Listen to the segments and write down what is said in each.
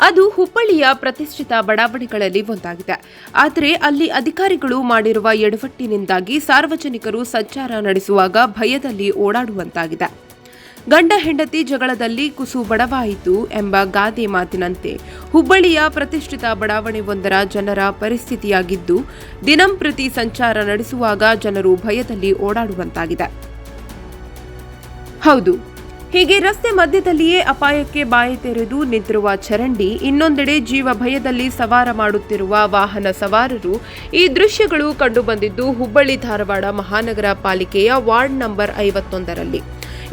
ಅದು ಹುಬ್ಬಳ್ಳಿಯ ಪ್ರತಿಷ್ಠಿತ ಬಡಾವಣೆಗಳಲ್ಲಿ ಒಂದಾಗಿದೆ. ಆದರೆ ಅಲ್ಲಿ ಅಧಿಕಾರಿಗಳು ಮಾಡಿರುವ ಎಡವಟ್ಟಿನಿಂದಾಗಿ ಸಾರ್ವಜನಿಕರು ಸಂಚಾರ ನಡೆಸುವಾಗ ಭಯದಲ್ಲಿ ಓಡಾಡುವಂತಾಗಿದೆ. ಗಂಡ ಹೆಂಡತಿ ಜಗಳದಲ್ಲಿ ಕುಸು ಬಡವಾಯಿತು ಎಂಬ ಗಾದೆ ಮಾತಿನಂತೆ ಹುಬ್ಬಳ್ಳಿಯ ಪ್ರತಿಷ್ಠಿತ ಬಡಾವಣೆ ಒಂದರ ಜನರ ಪರಿಸ್ಥಿತಿಯಾಗಿದ್ದು ದಿನಂಪ್ರತಿ ಸಂಚಾರ ನಡೆಸುವಾಗ ಜನರು ಭಯದಲ್ಲಿ ಓಡಾಡುವಂತಾಗಿದೆ. ಹೌದು. ಹೀಗೆ ರಸ್ತೆ ಮಧ್ಯದಲ್ಲಿಯೇ ಅಪಾಯಕ್ಕೆ ಬಾಯಿ ತೆರೆದು ನಿಂತಿರುವ ಚರಂಡಿ, ಇನ್ನೊಂದೆಡೆ ಜೀವ ಭಯದಲ್ಲಿ ಸವಾರ ಮಾಡುತ್ತಿರುವ ವಾಹನ ಸವಾರರು ಈ ದೃಶ್ಯಗಳು ಕಂಡುಬಂದಿದ್ದು ಹುಬ್ಬಳ್ಳಿ ಧಾರವಾಡ ಮಹಾನಗರ ಪಾಲಿಕೆಯ ವಾರ್ಡ್ ನಂಬರ್ ಐವತ್ತೊಂದರಲ್ಲಿ.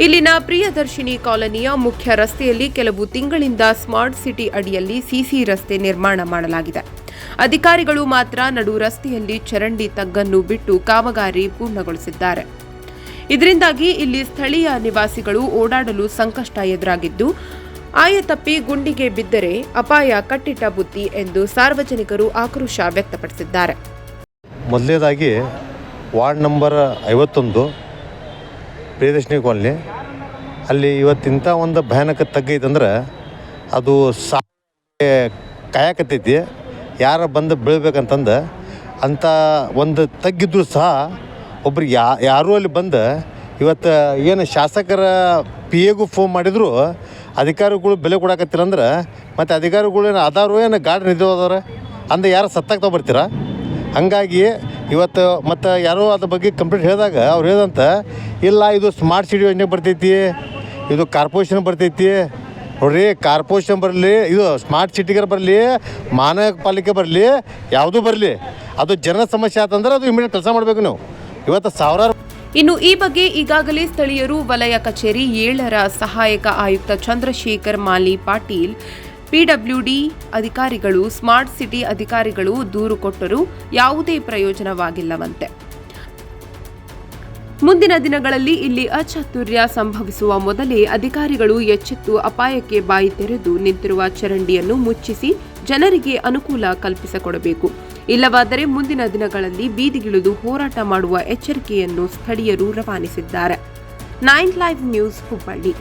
ಇಲ್ಲಿನ ಪ್ರಿಯದರ್ಶಿನಿ ಕಾಲೋನಿಯ ಮುಖ್ಯ ರಸ್ತೆಯಲ್ಲಿ ಕೆಲವು ತಿಂಗಳಿಂದ ಸ್ಮಾರ್ಟ್ ಸಿಟಿ ಅಡಿಯಲ್ಲಿ ಸಿಸಿ ರಸ್ತೆ ನಿರ್ಮಾಣ ಮಾಡಲಾಗಿದೆ. ಅಧಿಕಾರಿಗಳು ಮಾತ್ರ ನಡು ರಸ್ತೆಯಲ್ಲಿ ಚರಂಡಿ ತಗ್ಗನ್ನು ಬಿಟ್ಟು ಕಾಮಗಾರಿ ಪೂರ್ಣಗೊಳಿಸಿದ್ದಾರೆ. ಇದರಿಂದಾಗಿ ಇಲ್ಲಿ ಸ್ಥಳೀಯ ನಿವಾಸಿಗಳು ಓಡಾಡಲು ಸಂಕಷ್ಟ ಎದುರಾಗಿದ್ದು, ಆಯ ತಪ್ಪಿ ಗುಂಡಿಗೆ ಬಿದ್ದರೆ ಅಪಾಯ ಕಟ್ಟಿಟ್ಟ ಬುದ್ಧಿ ಎಂದು ಸಾರ್ವಜನಿಕರು ಆಕ್ರೋಶ ವ್ಯಕ್ತಪಡಿಸಿದ್ದಾರೆ. ಮೊದಲನೇದಾಗಿ ವಾರ್ಡ್ ನಂಬರ್ ಐವತ್ತೊಂದು, ಪ್ರಿಯದರ್ಶಿನಿ ಕಾಲನಿ. ಅಲ್ಲಿ ಇವತ್ತಿಂಥ ಒಂದು ಭಯಾನಕ ತಗ್ಗೈತಂದ್ರೆ ಅದು ಸಾ ಕಾಯಕತ್ತೈತಿ. ಯಾರ ಬಂದು ಬೀಳ್ಬೇಕಂತಂದು ಅಂಥ ಒಂದು ತಗ್ಗಿದ್ರು ಸಹ ಒಬ್ರು ಯಾ, ಯಾರೂ ಅಲ್ಲಿ ಬಂದು, ಇವತ್ತು ಏನು ಶಾಸಕರ ಪಿ ಎಗೂ ಫೋನ್ ಮಾಡಿದ್ರು, ಅಧಿಕಾರಿಗಳು ಬೆಲೆ ಕೊಡಕತ್ತಿಲ್ಲ ಅಂದ್ರೆ, ಮತ್ತು ಅಧಿಕಾರಿಗಳು ಏನು ಅದಾರು ಏನು ಗಾಡಿ ನಿಂತು ಅದಾರ ಯಾರು ಸತ್ತಾಗ್ತಾ ಬರ್ತೀರಾ ಹಾಗಾಗಿ ಇವತ್ತು ಮತ್ತು ಯಾರೋ ಅದ್ರ ಬಗ್ಗೆ ಕಂಪ್ಲೇಂಟ್ ಹೇಳಿದಾಗ ಅವ್ರು ಹೇಳಿದಂತ, ಇಲ್ಲ ಇದು ಸ್ಮಾರ್ಟ್ ಸಿಟಿ ಯೋಜನೆ ಬರ್ತೈತಿ, ಇದು ಕಾರ್ಪೊರೇಷನ್ ಬರ್ತೈತಿ, ನೋಡ್ರಿ ಕಾರ್ಪೊರೇಷನ್ ಬರಲಿ, ಇದು ಸ್ಮಾರ್ಟ್ ಸಿಟಿಗರ್ ಬರಲಿ ಮಹಾನಗರ ಪಾಲಿಕೆ ಬರಲಿ, ಯಾವುದೂ ಬರಲಿ, ಅದು ಜನ ಸಮಸ್ಯೆ ಆತಂದ್ರೆ ಅದು ಇಮಿಡಿಯೇಟ್ ಕೆಲಸ ಮಾಡಬೇಕು ನಾವು. ಇವತ್ತು ಸಾವಿರಾರು ಇನ್ನು ಈ ಬಗ್ಗೆ ಈಗಾಗಲೇ ಸ್ಥಳೀಯರು ವಲಯ ಕಚೇರಿ ಏಳರ ಸಹಾಯಕ ಆಯುಕ್ತ ಚಂದ್ರಶೇಖರ್ ಮಾಲಿ ಪಾಟೀಲ್, ಪಿಡಬ್ಲ್ಯೂಡಿ ಅಧಿಕಾರಿಗಳು, ಸ್ಮಾರ್ಟ್ ಸಿಟಿ ಅಧಿಕಾರಿಗಳು ದೂರು ಕೊಟ್ಟರೂ ಯಾವುದೇ ಪ್ರಯೋಜನವಾಗಿಲ್ಲವಂತೆ. ಮುಂದಿನ ದಿನಗಳಲ್ಲಿ ಇಲ್ಲಿ ಅಚಾತುರ್ಯ ಸಂಭವಿಸುವ ಮೊದಲೇ ಅಧಿಕಾರಿಗಳು ಎಚ್ಚೆತ್ತು ಅಪಾಯಕ್ಕೆ ಬಾಯಿ ತೆರೆದು ನಿಂತಿರುವ ಚರಂಡಿಯನ್ನು ಮುಚ್ಚಿಸಿ ಜನರಿಗೆ ಅನುಕೂಲ ಕಲ್ಪಿಸಿಕೊಡಬೇಕು. ಇಲ್ಲವಾದರೆ ಮುಂದಿನ ದಿನಗಳಲ್ಲಿ ಬೀದಿಗಿಳಿದು ಹೋರಾಟ ಮಾಡುವ ಎಚ್ಚರಿಕೆಯನ್ನು ಸ್ಥಳೀಯರು ರವಾನಿಸಿದ್ದಾರೆ. Nine live news Hubballi.